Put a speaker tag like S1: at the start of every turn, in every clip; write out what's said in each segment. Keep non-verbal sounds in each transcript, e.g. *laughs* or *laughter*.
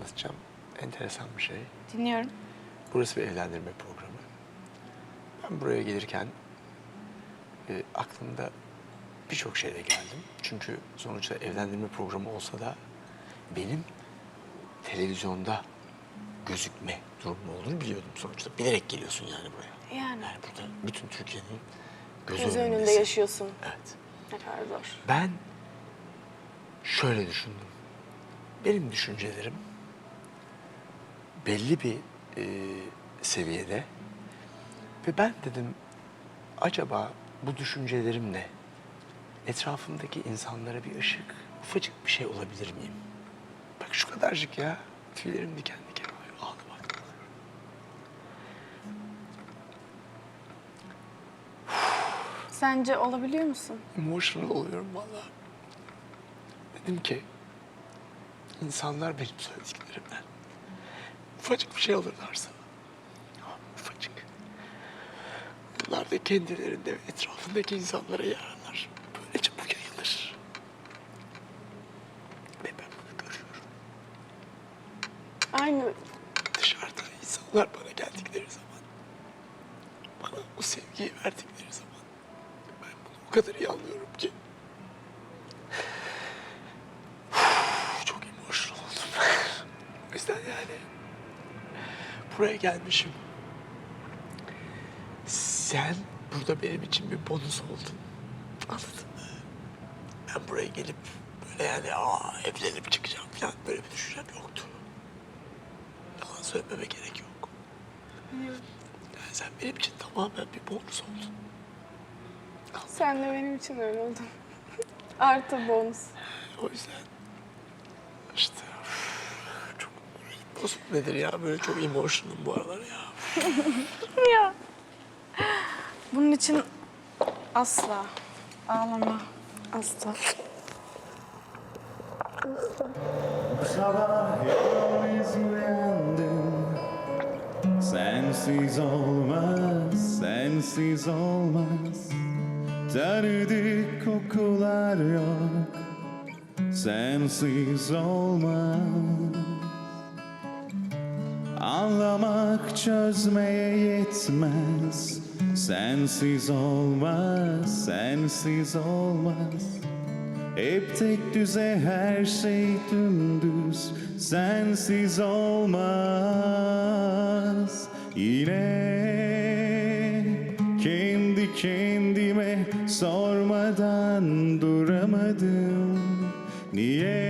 S1: anlatacağım. Enteresan bir şey.
S2: Dinliyorum.
S1: Burası bir evlendirme programı. Ben buraya gelirken e, aklımda birçok şeyle geldim. Çünkü sonuçta evlendirme programı olsa da benim televizyonda gözükme durumu olduğunu biliyordum sonuçta. Bilerek geliyorsun yani buraya.
S2: Yani.
S1: Yani burada bütün Türkiye'nin gözü,
S2: Göz önünde
S1: önündesin.
S2: yaşıyorsun.
S1: Evet.
S2: Ne kadar zor.
S1: Ben şöyle düşündüm. Benim düşüncelerim belli bir e, seviyede ve ben dedim acaba bu düşüncelerimle etrafımdaki insanlara bir ışık, ufacık bir şey olabilir miyim? Bak şu kadarcık ya. Tüylerim diken diken oluyor. Ağlamaktan.
S2: Sence olabiliyor musun?
S1: Emotional oluyorum vallahi. Dedim ki insanlar benim söylediklerimden ufacık bir şey alırlarsa ama ufacık bunlar da kendilerinde ve etrafındaki insanlara yararlar. Böylece bu yayılır. Ve ben bunu görüyorum.
S2: Aynı
S1: Dışarıda insanlar bana geldikleri zaman bana o sevgiyi verdikleri zaman ben bunu o kadar iyi anlıyorum ki çok emotional oldum. o yüzden yani buraya gelmişim. Sen burada benim için bir bonus oldun. Anladın mı? Ben buraya gelip böyle yani aa evlenip çıkacağım falan böyle bir düşüncem yoktu. Yalan söylememe gerek yok. Yani sen benim için tamamen bir bonus oldun.
S2: sen de benim için öyle oldun. *laughs* Artı bonus.
S1: O yüzden bozuk nedir ya böyle çok emotionalım bu aralar ya. *laughs*
S2: Ya. Bunun için asla ağlama. Asla.
S3: Bu sabah yalnız uyandım Sensiz olmaz, sensiz olmaz Tanıdık kokular yok Sensiz olmaz Anlamak çözmeye yetmez. Sensiz olmaz, sensiz olmaz. Hep tek düze her şey dümdüz. Sensiz olmaz. Yine kendi kendime sormadan duramadım. Niye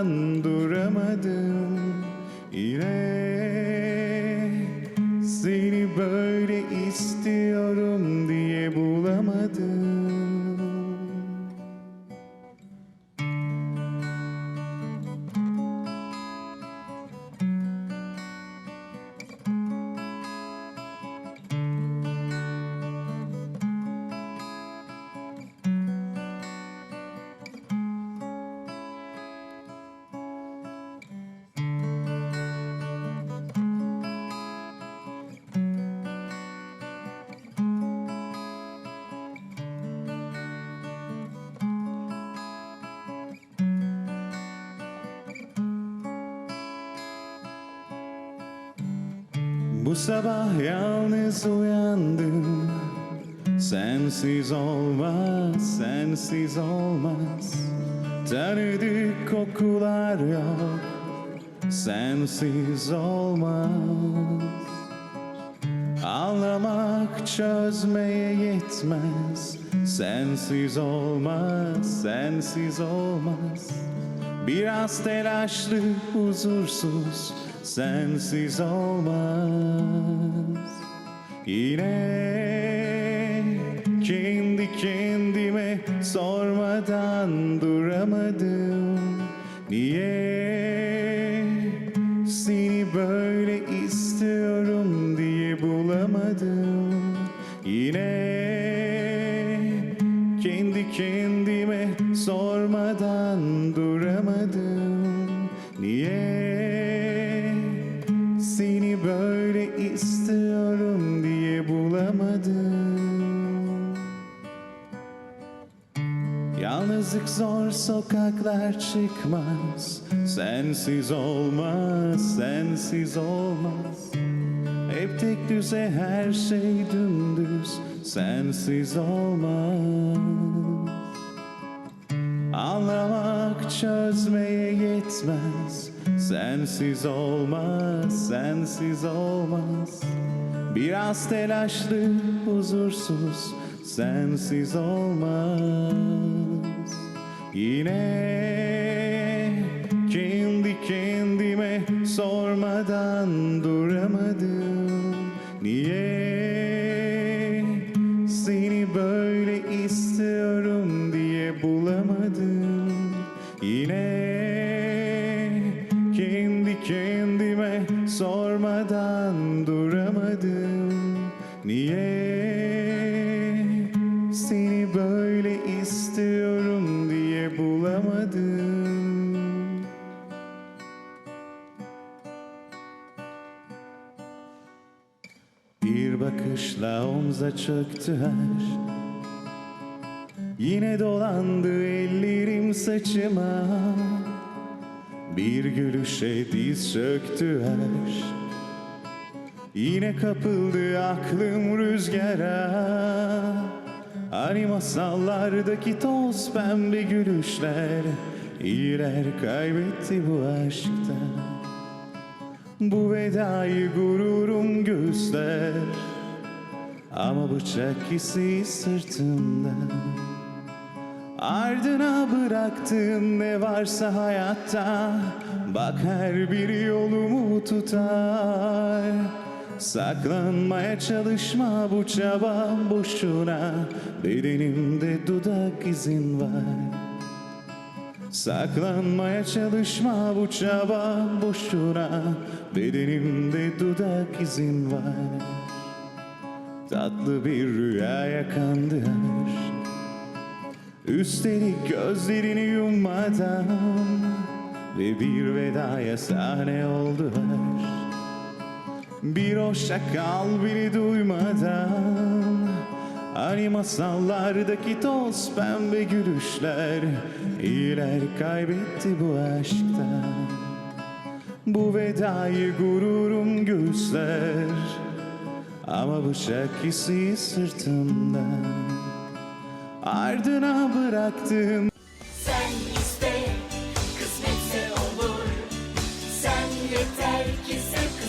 S3: sormadan duramadım. Yine seni böyle istiyorum diye bulamadım Bu sabah yalnız uyandım. Sensiz olmaz, sensiz olmaz. Tanıdık kokular yok Sensiz olmaz. Anlamak çözmeye yetmez. Sensiz olmaz, sensiz olmaz. Biraz telaşlı, huzursuz Sensiz olmaz. Yine kendi kendime sormadan duramadım. Niye seni böyle istiyorum diye bulamadım? Yine kendi kendime sormadan duramadım. Niye Yalnızlık zor sokaklar çıkmaz. Sensiz olmaz, sensiz olmaz. Hep tek düze her şey dümdüz. Sensiz olmaz. Anlamak çözmeye yetmez. Sensiz olmaz, sensiz olmaz. Biraz telaşlı, huzursuz. Sensiz olmaz Yine kendi kendime sormadan duramadım Bir bakışla omza çöktü her. Yine dolandı ellerim saçıma. Bir gülüşe diz çöktü her. Yine kapıldı aklım rüzgara. Hani masallardaki toz pembe gülüşler İyiler kaybetti bu aşkta. Bu vedayı gururum göster Ama bıçak izi sırtımda. Ardına bıraktığın ne varsa hayatta Bak her bir yolumu tutar. Saklanmaya çalışma bu çaba boşuna. Bedenimde dudak izin var Saklanmaya çalışma bu çaba boşuna Bedenimde dudak izin var. Tatlı bir rüyaya kandı aşk Üstelik gözlerini yummadan Ve bir vedaya sahne oldu aşk Bir hoşça kal bile duymadan Hani masallardaki toz pembe gülüşler İyiler kaybetti bu aşkta Bu vedayı gururum göğüsler Ama bıçak izi sırtımda Ardına bıraktığım
S4: Sen iste, kısmetse olur. Sen yeter ki sev